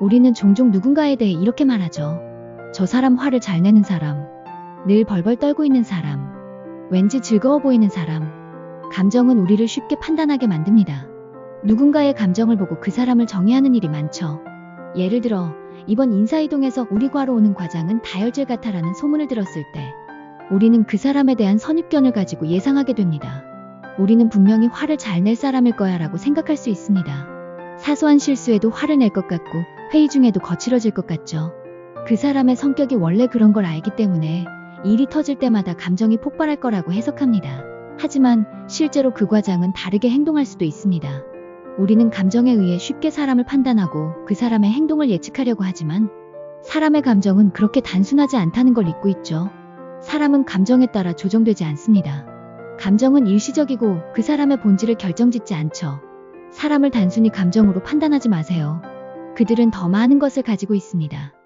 우리는 종종 누군가에 대해 이렇게 말하죠. 저 사람 화를 잘 내는 사람. 늘 벌벌 떨고 있는 사람. 왠지 즐거워 보이는 사람. 감정은 우리를 쉽게 판단하게 만듭니다. 누군가의 감정을 보고 그 사람을 정의하는 일이 많죠. 예를 들어, 이번 인사이동에서 우리 과로 오는 과장은 다혈질 같아라는 소문을 들었을 때, 우리는 그 사람에 대한 선입견을 가지고 예상하게 됩니다. 우리는 분명히 화를 잘 낼 사람일 거야 라고 생각할 수 있습니다. 사소한 실수에도 화를 낼 것 같고, 회의 중에도 거칠어질 것 같죠. 그 사람의 성격이 원래 그런 걸 알기 때문에 일이 터질 때마다 감정이 폭발할 거라고 해석합니다. 하지만 실제로 그 과장은 다르게 행동할 수도 있습니다. 우리는 감정에 의해 쉽게 사람을 판단하고 그 사람의 행동을 예측하려고 하지만 사람의 감정은 그렇게 단순하지 않다는 걸 잊고 있죠. 사람은 감정에 따라 조정되지 않습니다. 감정은 일시적이고 그 사람의 본질을 결정짓지 않죠. 사람을 단순히 감정으로 판단하지 마세요. 그들은 더 많은 것을 가지고 있습니다.